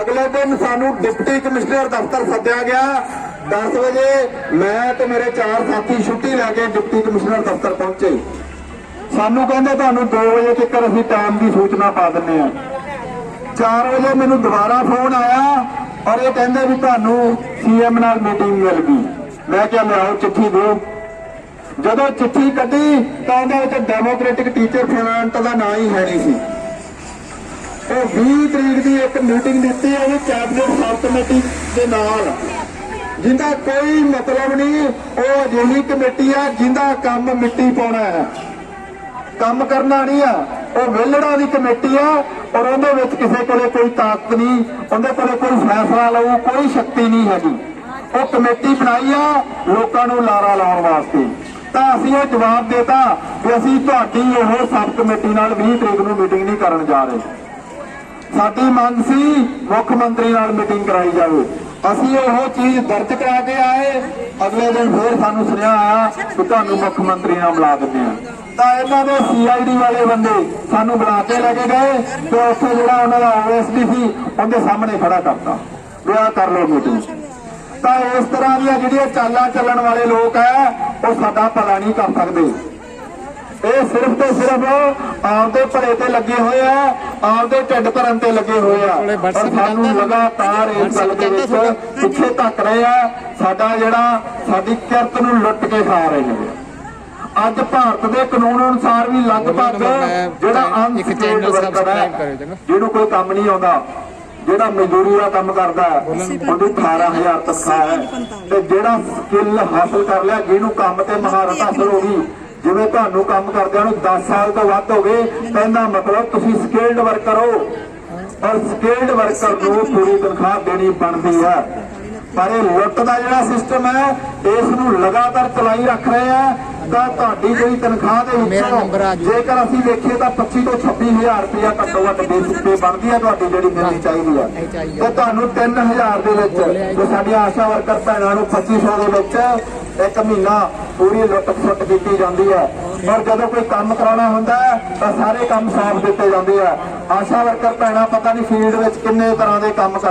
ਅਗਲੇ ਦਿਨ ਸਾਨੂੰ ਡਿਪਟੀ ਕਮਿਸ਼ਨਰ ਦਫ਼ਤਰ ਸੱਦਿਆ ਗਿਆ। 10 ਵਜੇ ਮੈਂ ਤੇ ਮੇਰੇ ਚਾਰ ਸਾਥੀ ਛੁੱਟੀ ਲੈ ਕੇ ਡਿਪਟੀ ਕਮਿਸ਼ਨਰ ਦਫ਼ਤਰ ਪਹੁੰਚੇ। ਸਾਨੂੰ ਕਹਿੰਦੇ ਤੁਹਾਨੂੰ 2 ਵਜੇ ਤੱਕ ਅਸੀਂ ਟਾਈਮ ਦੀ ਸੂਚਨਾ ਪਾ ਦਿੰਨੇ ਆ 4 ਵਜੇ ਮੈਨੂੰ ਦੁਬਾਰਾ ਫੋਨ ਆਇਆ ਔਰ ਇਹ ਕਹਿੰਦੇ ਵੀ ਤੁਹਾਨੂੰ ਸੀਐਮ ਨਾਲ ਮੀਟਿੰਗ ਮਿਲ ਗਈ। ਮੈਂ ਕਿਹਾ, ਲਿਆਓ ਚਿੱਠੀ ਦਿਓ। ਜਦੋਂ ਚਿੱਠੀ ਕੱਢੀ ਤਾਂ ਉਹਦੇ ਵਿੱਚ ਡੈਮੋਕ੍ਰੈਟਿਕ ਟੀਚਰ ਫਰੰਟ ਦਾ ਨਾਂ ਹੀ ਹੈ ਨਹੀਂ ਸੀ। ਉਹ 20 ਤਰੀਕ ਦੀ ਇੱਕ ਮੀਟਿੰਗ ਦਿੱਤੀ ਹੈ ਉਹ ਕੈਬਨਿਟ ਸਬ ਕਮੇਟੀ ਦੇ ਨਾਲ। ਜਿੰਦਾ ਕੋਈ ਮਤਲਬ ਨਹੀਂ, ਉਹ ਅਜਿਹੀ ਕਮੇਟੀ ਆ ਜਿੰਦਾ ਕੰਮ ਮਿੱਟੀ ਪਾਉਣਾ ਹੈ। ਕੰਮ ਕਰਨਾ ਨਹੀਂ ਆ, ਉਹ ਵਿਹਲੜਾਂ ਦੀ ਕਮੇਟੀ ਆ, ਔਰ ਉਹਦੇ ਵਿੱਚ ਕਿਸੇ ਕੋਲੇ ਕੋਈ ਤਾਕਤ ਨਹੀਂ, ਉਹਦੇ ਕੋਲੇ ਕੋਈ ਫੈਸਲਾ ਲਊ, ਕੋਈ ਸ਼ਕਤੀ ਨਹੀਂ ਹੈਗੀ। ਉਹ ਕਮੇਟੀ ਬਣਾਈ ਆ ਲੋਕਾਂ ਨੂੰ ਲਾਰਾ ਲਾਉਣ ਵਾਸਤੇ। ਤਾਂ ਅਸੀਂ ਇਹ ਜਵਾਬ ਦੇਤਾ ਕਿ ਅਸੀਂ ਤੁਹਾਡੀ ਉਹ ਸਬ ਕਮੇਟੀ ਨਾਲ 20 ਤਰੀਕ ਨੂੰ ਮੀਟਿੰਗ ਨਹੀਂ ਕਰਨ ਜਾ ਰਹੇ। ਸਾਡੀ ਮੰਗ ਸੀ ਮੁੱਖ ਮੰਤਰੀ ਨਾਲ ਮੀਟਿੰਗ ਕਰਾਈ ਜਾਵੇ। ਅਸੀਂ ਉਹ ਚੀਜ਼ ਦਰਜ ਕਰਾ ਕੇ ਆਏ, ਅਗਲੇ ਦਿਨ ਫੇਰ ਸਾਨੂੰ ਸੁਨੇਹਾ ਆਇਆ ਕਿ ਤੁਹਾਨੂੰ ਮੁੱਖ ਮੰਤਰੀ ਨਾਲ ਮਿਲਾ ਦਿੰਦੇ ਆ ਤਾਂ ਇਹਨਾਂ ਦੇ ਸੀਆਈਡੀ ਵਾਲੇ ਬੰਦੇ ਸਾਨੂੰ ਬੁਲਾ ਕੇ ਲੈ ਕੇ ਗਏ ਤੇ ਉੱਥੇ ਜਿਹੜਾ ਉਹਨਾਂ ਦਾ ਓਐਸਡੀ ਸੀ, ਉਹਦੇ ਸਾਹਮਣੇ ਖੜਾ ਕਰਤਾ। ਵਿਆਹ ਕਰ ਲਓ ਮੀਟਿੰਗ ਤਾਂ ਇਸ ਤਰ੍ਹਾਂ ਦੀਆਂ ਜਿਹੜੀਆਂ ਚਾਲਾਂ ਚੱਲਣ ਵਾਲੇ ਲੋਕ ਆ, ਉਹ ਸਾਡਾ ਭਲਾ ਨਹੀਂ ਕਰ ਸਕਦੇ। ਇਹ ਸਿਰਫ ਤੇ ਸਿਰਫ ਆਪਦੇ ਭਲੇ ਤੇ ਲੱਗੇ ਹੋਏ ਆ ਆਪਦੇ ਢਿੱਡ ਭਰਨ ਤੇ ਲੱਗੇ ਹੋਏ ਆ। ਪਰ ਸਾਨੂੰ ਲਗਾਤਾਰ ਇਸ ਗੱਲ ਦੇ ਵਿੱਚ ਪਿੱਛੇ ਧੱਕ ਰਹੇ ਆ ਸਾਡਾ ਜਿਹੜਾ ਸਾਡੀ ਕਿਰਤ ਨੂੰ ਲੁੱਟ ਕੇ ਖਾ ਰਹੇ ਨੇ। ਅੱਜ ਭਾਰਤ ਦੇ ਕਾਨੂੰਨ ਅਨੁਸਾਰ ਵੀ ਲਗਭਗ ਜਿਹੜਾ ਇੱਕ ਚੈਨਲ ਅਨਸਕਿਲਡ ਵਰਕਰ ਹੈ ਜਿਹਨੂੰ ਕੋਈ ਕੰਮ ਨਹੀਂ ਆਉਂਦਾ ਜਿਹੜਾ ਮਜ਼ਦੂਰੀ ਦਾ ਕੰਮ ਕਰਦਾ ਹੈ, ਉਹਦੀ 18000 ਤਨਖਾਹ ਹੈ। ਤੇ ਜਿਹੜਾ ਸਕਿੱਲ ਹਾਸਲ ਕਰ ਲਿਆ ਜਿਹਨੂੰ ਕੰਮ ਤੇ ਮਹਾਰਤ ਹਾਸਲ ਹੋ ਗਈ ਤੁਹਾਨੂੰ ਕੰਮ ਕਰਦਿਆਂ ਨੂੰ 10 ਸਾਲ ਤੋਂ ਵੱਧ ਹੋ ਗਏ ਕਹਿੰਦਾ ਮਤਲਬ ਤੁਸੀਂ ਸਕਿਲਡ ਵਰਕਰ ਹੋ। ਔਰ ਸਕਿਲਡ ਵਰਕਰ ਨੂੰ ਪੂਰੀ ਤਨਖਾਹ ਦੇਣੀ ਬਣਦੀ ਹੈ। ਪਰ ਇਹ ਲੁੱਟ ਦਾ ਜਿਹੜਾ ਸਿਸਟਮ ਹੈ ਇਸ ਨੂੰ ਲਗਾਤਾਰ ਚਲਾਈ ਰੱਖ ਰਹੇ ਆ ਤਾਂ ਤੁਹਾਡੀ ਜਿਹੜੀ ਤਨਖਾਹ ਦੇ ਆ ਵਿੱਚੋਂ। ਜੇਕਰ ਅਸੀਂ ਵੇਖੀਏ ਤਾਂ 25 ਤੋਂ 26000 ਰੁਪਇਆ ਘੱਟੋ ਘੱਟ ਬੇਸਿਕ ਪੇ ਬਣਦੀ ਹੈ ਤੁਹਾਡੀ ਜਿਹੜੀ ਮਿਲਣੀ ਚਾਹੀਦੀ ਚਾਹੀਦੀ ਤੇ ਤੁਹਾਨੂੰ 3000 ਦੇ ਵਿੱਚ ਜੋ। ਸਾਡੀਆਂ ਆਸ਼ਾ ਵਰਕਰ ਭੈਣਾਂ ਨੂੰ 2500 ਦੇ ਵਿੱਚ ਇੱਕ ਮਹੀਨਾ ਪੂਰੀ ਲੁੱਟ ਖਸੁੱਟ ਕੀਤੀ ਜਾਂਦੀ ਹੈ। ਪਰ ਜਦੋਂ ਕੋਈ ਕੰਮ ਕਰਾਉਣਾ ਹੁੰਦਾ ਤਾਂ ਸਾਰੇ ਕੰਮ ਸਾਫ਼ ਦਿੱਤੇ ਜਾਂਦੇ ਆ। ਆਸ਼ਾ ਵਰਕਰ ਭੈਣਾਂ, ਪਤਾ ਨਹੀਂ ਫੀਲਡ ਵਿੱਚ ਕਿੰਨੇ ਤਰ੍ਹਾਂ ਦੇ ਕੰਮ ਕਰ